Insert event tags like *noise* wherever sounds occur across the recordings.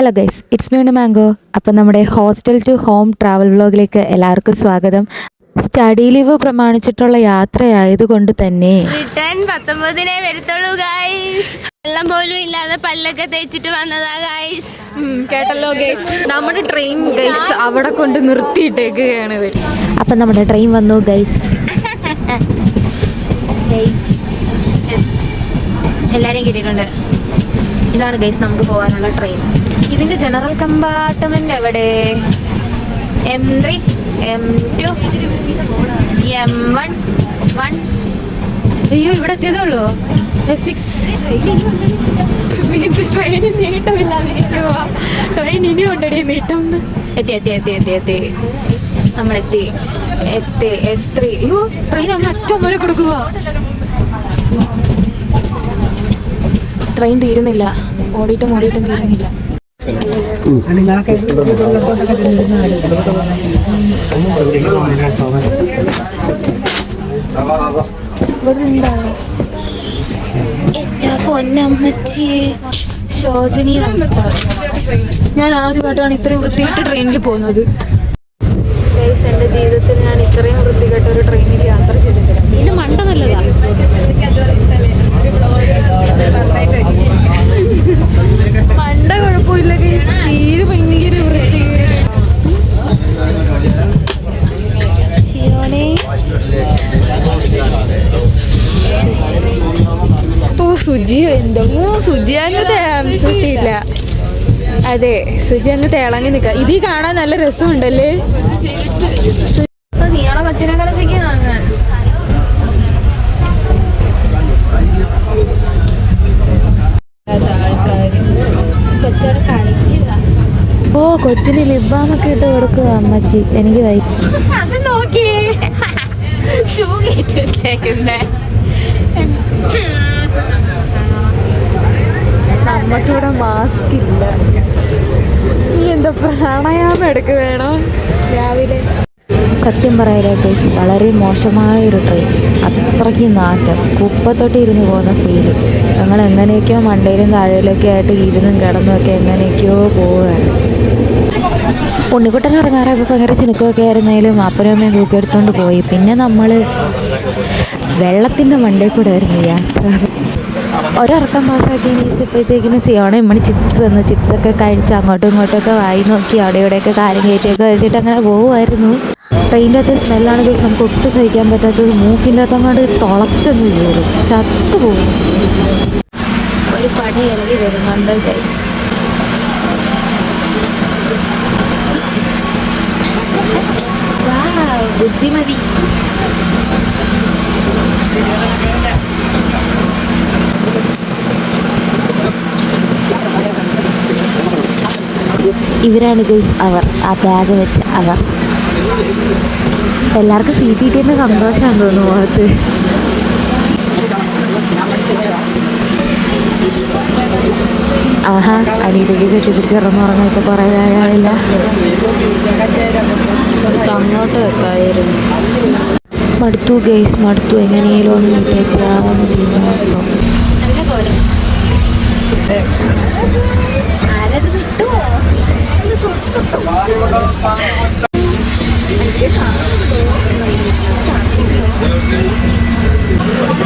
Hello guys it's മീണ് mango അപ്പം നമ്മുടെ ഹോസ്റ്റൽ ടു ഹോം ട്രാവൽ വ്ലോഗിലേക്ക് എല്ലാവർക്കും സ്വാഗതം. സ്റ്റഡി ലീവ് പ്രമാണിച്ചിട്ടുള്ള യാത്രയായതുകൊണ്ട് തന്നെ. റിട്ടേൺ പത്തൊമ്പതിനെ വരത്തുള്ളൂ ഗൈസ് വെള്ളം പോലും ഇല്ലാതെ പല്ലൊക്കെ തേച്ചിട്ട് വന്നതാ ഗൈസ് കേട്ടല്ലോ ഗൈസ് നമ്മുടെ ട്രെയിൻ ഗൈസ് അവിടെ കൊണ്ട് നിർത്തിയിട്ടേക്കുകയാണ് അപ്പം നമ്മുടെ ട്രെയിൻ വന്നു ഗൈസ് എല്ലാരെയും കിട്ടിയിട്ടുണ്ട് ഇതാണ് ഗൈസ് നമുക്ക് പോകാനുള്ള ട്രെയിൻ ഇതിന്റെ ജനറൽ കമ്പാർട്ട്മെന്റ് എവിടെ? M three M two M one one അയ്യോ ഇവിടെ എത്തിയതേ ഉള്ളൂ. സിക്സ് ട്രെയിൻ നീട്ടമില്ലാതെ ട്രെയിൻ ഇനി ഉണ്ടടി നീട്ടം. എത്തി എത്തി എത്തി എത്തി എത്തി. നമ്മളെത്തി. എത്തി എസ് ത്രീ അയ്യോ ട്രെയിൻ അങ്ങ് അറ്റം വരെ കൊടുക്കുക ട്രെയിൻ തീരുന്നില്ല. ഓടിയിട്ടും ഓടിയിട്ടും തീരുന്നില്ല. എന്റെ പൊന്നമ്മച്ചിയെ ശോചനീയ അവസ്ഥ. ഞാൻ ആദ്യമായിട്ടാണ് ഇത്രയും വൃത്തികെട്ട ട്രെയിനിൽ പോകുന്നത്. എന്റെ ജീവിതത്തിൽ ഞാൻ ഇത്രയും വൃത്തികെട്ട ഒരു ട്രെയിനിൽ യാത്ര ചെയ്തിട്ടില്ല. ഇത് മണ്ട നല്ലതാണ് കുഴപ്പമില്ല തീരെ ഭയങ്കര വൃത്തികേട് ഓ സുജി അങ്ങ് തേച്ചിട്ടില്ല അതെ സുജി അങ്ങ് തേളങ്ങി നിക്ക ഇതിൽ കാണാൻ നല്ല രസമുണ്ടല്ലേ? നീളെ കൊച്ചിനെ കളിപ്പിക്കുന്നു അങ്ങ് ഓ കൊച്ചിന് ലിബാമൊക്കെ ഇട്ട് കൊടുക്കുക അമ്മച്ചി. എനിക്ക് വൈ നമ്മക്കിവിടെ മാസ്ക് ഇല്ല. നീ എന്താ പ്രാണായാമം എടുക്കുവേണോ രാവിലെ. സത്യം പറയാലോ ഗൈസ് വളരെ മോശമായ ഒരു ട്രെയിൻ അത്രയ്ക്ക് നാറ്റം. കുപ്പത്തൊട്ട് ഇരുന്ന് പോകുന്ന ഫീൽ ഞങ്ങൾ എങ്ങനെയൊക്കെയോ മണ്ടയിലും താഴയിലൊക്കെ ആയിട്ട് ഇരുന്നും കിടന്നും ഒക്കെ എങ്ങനെയൊക്കെയോ പോവുകയാണ്. ഉണ്ണിക്കുട്ടൻ ഇറങ്ങാറായപ്പോൾ ഭയങ്കര ചിനുക്കമൊക്കെ ആയിരുന്നാലും അപ്പനും അമ്മയും തൂക്കി എടുത്തുകൊണ്ട് പോയി. പിന്നെ നമ്മൾ വെള്ളത്തിന്റെ മണ്ടയിൽ കൂടെ ആയിരുന്നു യാത്ര. ഒരിറക്കം പാസ്സാക്കി എണീച്ചപ്പോഴത്തേക്കിന് സിയോണ ഇമ്മണി ചിപ്സ് തന്നു. ചിപ്സൊക്കെ കഴിച്ച് അങ്ങോട്ടും ഇങ്ങോട്ടൊക്കെ വായി നോക്കി അവിടെ ഇവിടെയൊക്കെ കാര്യം കയറ്റിയൊക്കെ വെച്ചിട്ട് അങ്ങനെ പോകുമായിരുന്നു ട്രെയിനിന്റെ അകത്ത് സ്മെല്ലാണ് ദിവസം. നമുക്ക് ഒട്ടും സഹിക്കാൻ പറ്റാത്തത് മൂക്കിന്റെ അകത്ത് അങ്ങോട്ട് തുളച്ചെന്ന് കയറും. ചത്തു പോകും ഒരു പടി ഇളകി വരുന്നുണ്ട് ഗൈസ് ബുദ്ധിമതി. ഇവരാണ് ഗൈസ് അവർ. ആ ബാഗ് വെച്ച അവർ. എല്ലാവർക്കും സീറ്റ് കിട്ടിയതിന്റെ സന്തോഷമാണ് തോന്നുന്നു മുഖത്ത്. ആഹാ അനിയത്തേക്ക് കെട്ടിപ്പിടിച്ച് ഇപ്പോൾ കുറേ കാര്യമില്ല എടുത്ത് അങ്ങോട്ട് വെക്കായിരുന്നു. മടുത്തു ഗൈസ് മടുത്തു. എങ്ങനെയാലും ഒന്ന്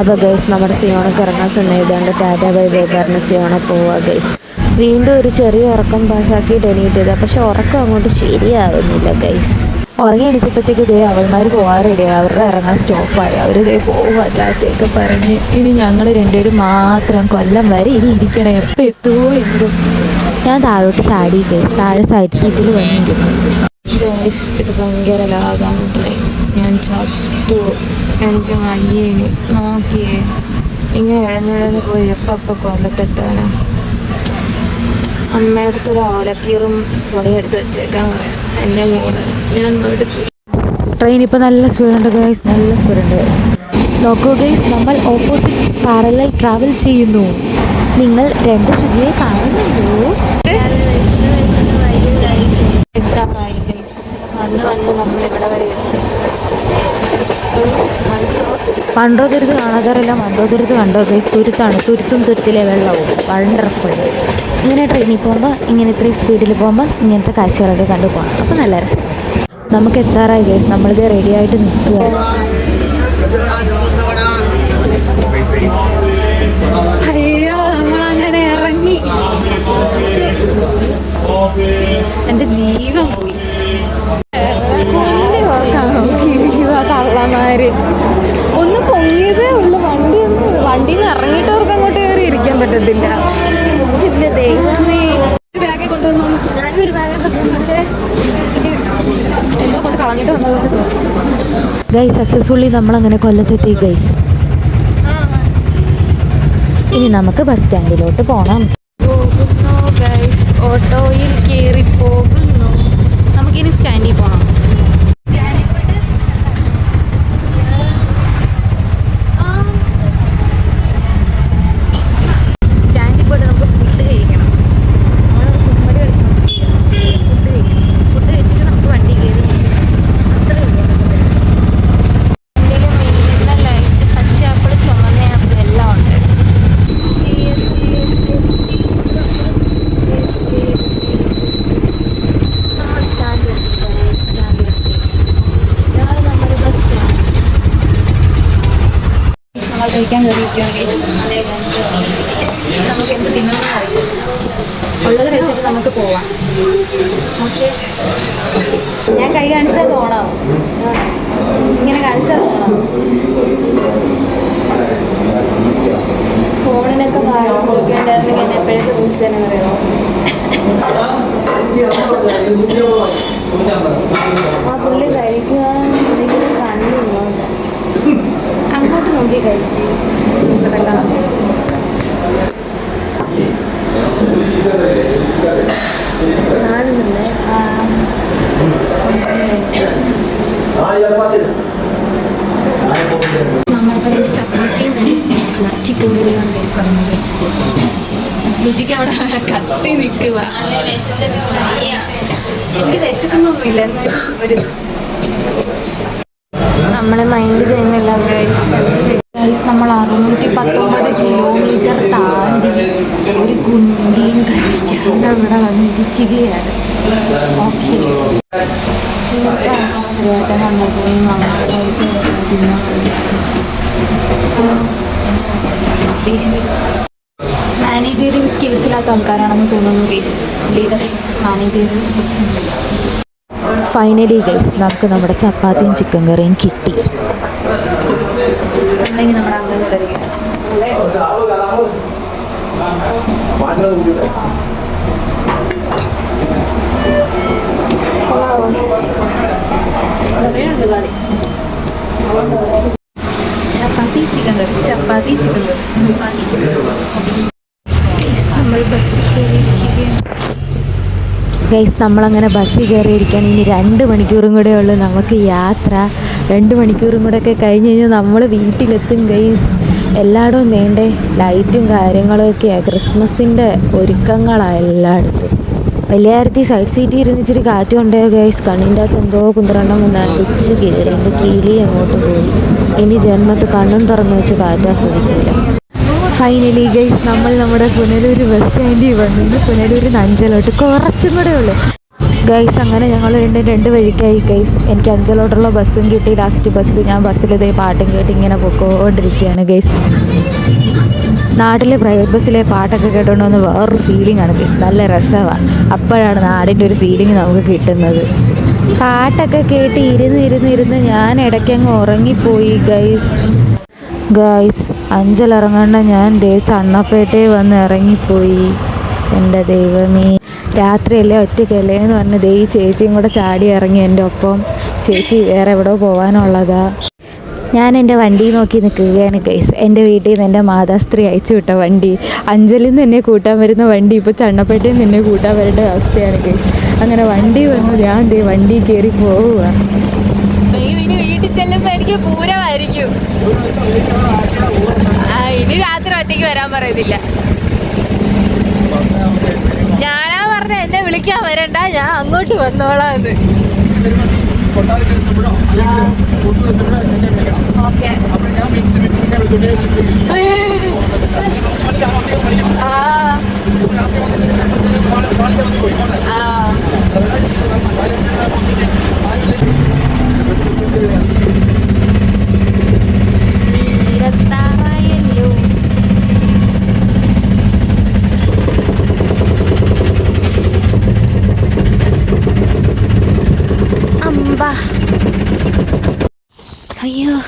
അപ്പോൾ ഗൈസ് നമ്മുടെ സിയോണക്ക് ഇറങ്ങാൻ സമയം ഇതുകൊണ്ട് ടാറ്റ ബൈ ബൈ സിയോണ പോവുക ഗൈസ് വീണ്ടും ഒരു ചെറിയ ഉറക്കം പാസ്സാക്കിയിട്ട് എണീറ്റത്. പക്ഷെ ഉറക്കം അങ്ങോട്ട് ശരിയാവുന്നില്ല ഗൈസ് ഉറങ്ങി എണീച്ചപ്പോഴത്തേക്ക് ഇതേ അവന്മാർ പോകാറില്ല അവരുടെ ഇറങ്ങാൻ സ്റ്റോപ്പായി അവർ ഇതേ പോവുക പറഞ്ഞ് ഇനി ഞങ്ങൾ രണ്ടുപേരും മാത്രം കൊല്ലം വരെ ഇനി ഇരിക്കണം. എപ്പോൾ എത്തുമോ എന്തോ. ഞാൻ താഴോട്ട് ചാടിയില്ലേ താഴെ സൈഡ് സീറ്റിൽ വന്നിരുന്നു ഇത് ഭയങ്കര ലാഭം ഞാൻ ചത്തു. എനിക്ക് വയ്യേന് നോക്കിയേ. ഇങ്ങനെ എഴുന്നേഴ്ന്ന് പോയി. എപ്പോൾ അപ്പം കൊല്ലത്തെത്താനാ? അമ്മയുടെ അടുത്തൊരു ഓലക്കീറും തുണിയെടുത്ത് വെച്ചേക്കാൻ പറയാം. എന്റെ മോൾ ഞാൻ എടുത്തു ട്രെയിൻ ഇപ്പോൾ നല്ല സ്പീഡുണ്ട് ഗൈസ് നല്ല സ്പീഡുണ്ട്. നോക്കൂ ഗൈസ് നമ്മൾ ഓപ്പോസിറ്റ് പാരലൽ ട്രാവൽ ചെയ്യുന്നു. നിങ്ങൾ രണ്ട് സുജിയെ കാണുന്നുണ്ടോ? മൺട്രോ തുരുത്ത് കാണാത്തവരല്ല മൺട്രോ തുരുത്ത് കണ്ടോ ഗൈസ് തുരുത്താണ്. തുരുത്തും തുരുത്തിലെ വെള്ളവും. വണ്ടർഫുൾ ഇങ്ങനെ ട്രെയിനിൽ പോകുമ്പോൾ ഇങ്ങനെ ഇത്രയും സ്പീഡിൽ പോകുമ്പോൾ ഇങ്ങനത്തെ കാഴ്ചകളൊക്കെ കണ്ടു പോകണം അപ്പോൾ നല്ല രസം. നമുക്ക് എത്താറായി ഗേസ് നമ്മളിത് റെഡി ആയിട്ട് നിൽക്കുക. അയ്യോ നമ്മളങ്ങനെ ഇറങ്ങി. എന്റെ ജീവൻ പോയി. കള്ളമാര് ഒന്ന് പൊങ്ങിയതേ ഉള്ളു. വണ്ടി വണ്ടിയിൽ നിന്ന് ഇറങ്ങിയിട്ട് അവർക്ക് അങ്ങോട്ട് കയറി ഇരിക്കാൻ പറ്റത്തില്ല. എന്റെ ദൈവമേ ഒരു ബാഗെ കൊണ്ടുവന്നു ഞാനൊരു ബാഗെ കൊണ്ടുവന്നു പക്ഷേ ഇത് എന്തോ കൊണ്ട് കളഞ്ഞിട്ട് വന്നതൊക്കെ തോന്നുന്നു ഗൈസ് സക്സസ്ഫുള്ളി നമ്മളങ്ങനെ കൊല്ലത്തെത്തി ഗൈസ് ഇനി നമുക്ക് ബസ് സ്റ്റാൻഡിലോട്ട് പോകണം പോകുന്നു ഗൈസ് ഓട്ടോയിൽ കയറി പോകുന്നു. നമുക്കിനി സ്റ്റാൻഡിൽ പോകണം സ്റ്റാൻഡിൽ പോയിട്ട് നമുക്ക് ഫുഡ് കഴിക്കണം നമ്മൾ കുമ്മൽ കളിച്ചോണ്ടിരിക്കുകയാണ് ഫുഡ് കഴിക്കണം ഫുഡ് കഴിച്ചിട്ട് നമുക്ക് വണ്ടി കയറി അത്രയേ ഉള്ളൂ വണ്ടിയിൽ മെയിനുള്ള ലൈറ്റ് പച്ച ആപ്പിൾ ചുമന്ന ആപ്പിൾ എല്ലാം ഉണ്ട് നമ്മൾ സ്റ്റാൻഡിൽ സ്റ്റാൻഡിലെത്തി ഇതാണ് നമ്മുടെ ബസ് സ്റ്റാൻഡ് കഴിക്കാൻ കയറിയിരിക്കുകയാണ് നമുക്ക് എന്ത് തിന്നണമെന്ന് അറിയില്ല ഉള്ളത് കഴിച്ചിട്ട് നമുക്ക് പോവാം. ഓക്കെ ഞാൻ കൈ കാണിച്ചാൽ തോണോ ഇങ്ങനെ കാണിച്ചാൽ തോണോ ഫോണിനൊക്കെ പാടാൻ നോക്കിയിട്ടുണ്ടായിരുന്നെങ്കിൽ എന്നെ എപ്പോഴത്തെ വിളിച്ചെന്നെ പറയുമോ ആ പുള്ളി കഴിക്കുക കണ്ടില്ല അങ്ങോട്ട് നോക്കി കഴിക്കും പറഞ്ഞത്. രുചിക്ക് അവിടെ കത്തി നിൽക്കുക. എനിക്ക് വിശക്കുന്നൊന്നുമില്ല നമ്മളെ മൈൻഡ് ചെയ്യുന്നില്ല ഗൈസ് നമ്മൾ അറുന്നൂറ്റി പത്തൊമ്പത് കിലോമീറ്റർ താണ്ടി ഒരു കുണ്ടിയും കഴിച്ചിട്ടുണ്ട് അവിടെ വന്നിരിക്കുകയാണ്. മാനേജറിയൽ സ്കിൽസ് ഇല്ലാത്ത ആൾക്കാരാണെന്ന് തോന്നുന്നു ലീഡർഷിപ്പ് ഫൈനലി ഗൈസ് നമുക്ക് നമ്മുടെ ചപ്പാത്തിയും ചിക്കൻ കറിയും കിട്ടി. നമ്മുടെ അംഗം തുടരുക chapati chicken curry. Chapati chicken curry. Chapati chicken curry. നമ്മൾ ബസ്സിൽ കയറിയിരിക്കുകയാണ്. ഗൈസ് നമ്മളങ്ങനെ ബസ്സിൽ കയറിയിരിക്കാൻ ഇനി രണ്ട് മണിക്കൂറും കൂടെ ഉള്ളു നമുക്ക് യാത്ര. രണ്ട് മണിക്കൂറും കൂടെ ഒക്കെ കഴിഞ്ഞ് കഴിഞ്ഞാൽ നമ്മൾ വീട്ടിലെത്തും ഗൈസ് എല്ലായിടവും നീണ്ടേ ലൈറ്റും കാര്യങ്ങളും ഒക്കെയാണ് ക്രിസ്മസിന്റെ ഒരുക്കങ്ങളാണ് എല്ലായിടത്തും. വലിയാരത്തി സൈഡ് സീറ്റിൽ ഇരുന്നിച്ചിട്ട് കാറ്റ് കൊണ്ടേ ഗൈസ് കണ്ണിന്റെ അകത്ത് എന്തോ കുന്തറണ്ണം വന്ന് അടിച്ച് കയറി എന്റെ കീളി അങ്ങോട്ട് പോയി. ഇനി ജന്മത്ത് കണ്ണും തുറന്നു വെച്ച് കാറ്റ് ആസ്വദിക്കില്ല ഫൈനലി ഗൈസ് നമ്മൾ നമ്മുടെ പുനലൂർ ബസ് സ്റ്റാൻഡിൽ വന്നു. പുനലൂർ അഞ്ചലോട്ട്. കുറച്ചും കൂടെ ഉള്ളു. ഗൈസ് അങ്ങനെ ഞങ്ങൾ രണ്ട് രണ്ട് വഴിക്കായി ഗൈസ് എനിക്ക് അഞ്ചലോട്ടുള്ള ബസ്സും കിട്ടി. ലാസ്റ്റ് ബസ് ഞാൻ ബസ്സിൽ ഇതേ പാട്ടും കേട്ട് ഇങ്ങനെ പൊക്കോണ്ടിരിക്കുകയാണ് ഗൈസ് നാട്ടിലെ പ്രൈവറ്റ് ബസ്സിലെ പാട്ടൊക്കെ കേട്ടോണ്ട് വന്ന് വേറൊരു ഫീലിംഗ് ആണ്. ഗൈസ് നല്ല രസമാണ് അപ്പോഴാണ് നാടിന്റെ ഒരു ഫീലിംഗ് നമുക്ക് കിട്ടുന്നത്. പാട്ടൊക്കെ കേട്ട് ഇരുന്ന് ഇരുന്ന് ഇരുന്ന് ഞാൻ ഇടയ്ക്കങ്ങ് ഉറങ്ങിപ്പോയി ഗൈസ് ഗൈസ് അഞ്ചലിറങ്ങേണ്ട ഞാൻ ദേ ചണ്ണപ്പേട്ടയിൽ വന്ന് ഇറങ്ങിപ്പോയി. എന്റെ ദൈവമേ. രാത്രിയല്ലേ ഒറ്റയ്ക്കല്ലേ എന്ന് പറഞ്ഞ് ദേ ഈ ചേച്ചിയും കൂടെ ചാടി ഇറങ്ങി എന്റെ ഒപ്പം. ചേച്ചി വേറെ എവിടെ പോകാനുള്ളതാ ഞാൻ എന്റെ വണ്ടി നോക്കി നിൽക്കുകയാണ് ഗൈസ് എന്റെ വീട്ടിൽ നിന്ന് എന്റെ മാതാസ്ത്രീ അയച്ചു വിട്ട വണ്ടി. അഞ്ചലിൽ നിന്ന് എന്നെ കൂട്ടാൻ വരുന്ന വണ്ടി. ഇപ്പോൾ ചണ്ണപ്പേട്ടയിൽ നിന്ന് എന്നെ കൂട്ടാൻ വരേണ്ട അവസ്ഥയാണ് ഗൈസ് അങ്ങനെ വണ്ടി വന്നു. ഞാൻ ദേ വണ്ടി കയറി പോവുക വരാൻ ഞാനാ പറഞ്ഞ എന്നെ വിളിക്കാൻ വരണ്ട. ഞാൻ അങ്ങോട്ട് വന്നോളാം എന്ന് ഓക്കെ ആ തീരത്താറായല്ലോ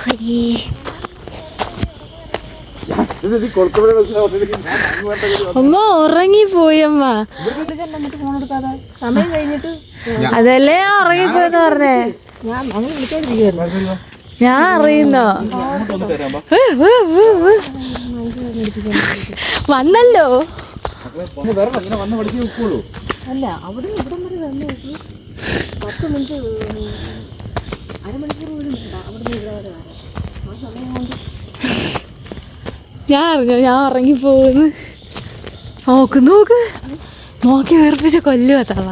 വന്നല്ലോ *laughs* അമ്മ. അവിടെ അമ്മ അതല്ലേ ഞാൻ ഉറങ്ങിപ്പോയെന്ന് പറഞ്ഞേ? ഞാൻ അറിയുന്നോ? അവിടെ നിന്ന് ഇവിടെ വരെ വന്നല്ലോ ഞാൻ അറിഞ്ഞു ഞാൻ ഉറങ്ങിപ്പോകുന്നു നോക്ക് നോക്ക്. നോക്കി വേർപ്പിച്ച കൊല്ലുക തവ.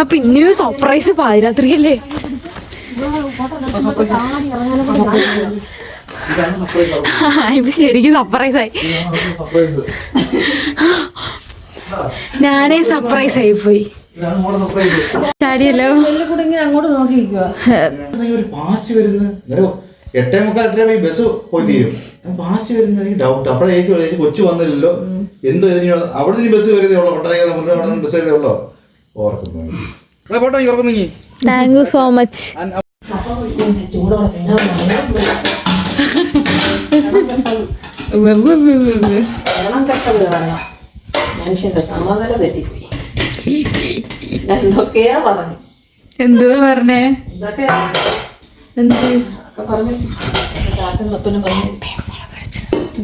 അപ്പൊ ഇനിയും സർപ്രൈസ് പാതിരാത്രിയല്ലേ ഇപ്പൊ ശരിക്കും സർപ്രൈസ് ആയി. ഞാനേ സർപ്രൈസ് ആയി പോയി. ചാടിയല്ലോ. അങ്ങോട്ട് ഒരു എട്ടേ മുക്കാൽ എട്ടര ബസ് പോയി തീരും വരുന്ന ഡൗട്ട് അപ്പോഴേ ചേച്ചി ചേച്ചി കൊച്ചു വന്നില്ലല്ലോ എന്തോ അവിടെ നിന്ന് ബസ് കയറിയതേ ഉള്ളൂ അവിടെ നിന്ന് ബസ് കയറിയതേ ഉള്ളോ ഓർക്കുന്നു പോട്ടെ നീ ഓർക്കുന്നു താങ്ക് യു സോ മച്ച് മനുഷ്യന്റെ സമാധാനം തെറ്റിപ്പോയി. ഞാൻ എന്തൊക്കെയാ പറഞ്ഞു? എന്തുവാ പറഞ്ഞേ? ഇതൊക്കെ എന്ത്? പറഞ്ഞു.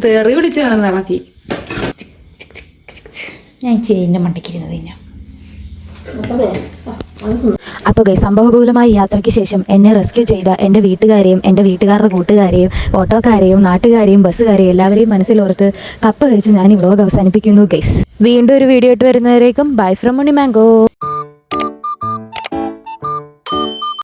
തെറി വിളിച്ചു ഇളക്കി ഞാൻ ചേന്റെ മണ്ടയ്ക്കിരുന്നത് ഞാൻ അതെ അപ്പോൾ ഗൈ സംഭവബഹുലമായ യാത്രയ്ക്ക് ശേഷം എന്നെ റെസ്ക്യൂ ചെയ്ത എന്റെ വീട്ടുകാരെയും എന്റെ വീട്ടുകാരുടെ കൂട്ടുകാരെയും ഓട്ടോക്കാരെയും നാട്ടുകാരെയും ബസ്സുകാരെയും എല്ലാവരെയും മനസ്സിലോർത്ത് കപ്പ് കഴിച്ച് ഞാൻ ഈ അവസാനിപ്പിക്കുന്നു ഗൈസ് വീണ്ടും ഒരു വീഡിയോ ഇട്ട് വരുന്നവരേക്കും ബൈ ഫ്രം മണി മാംഗോ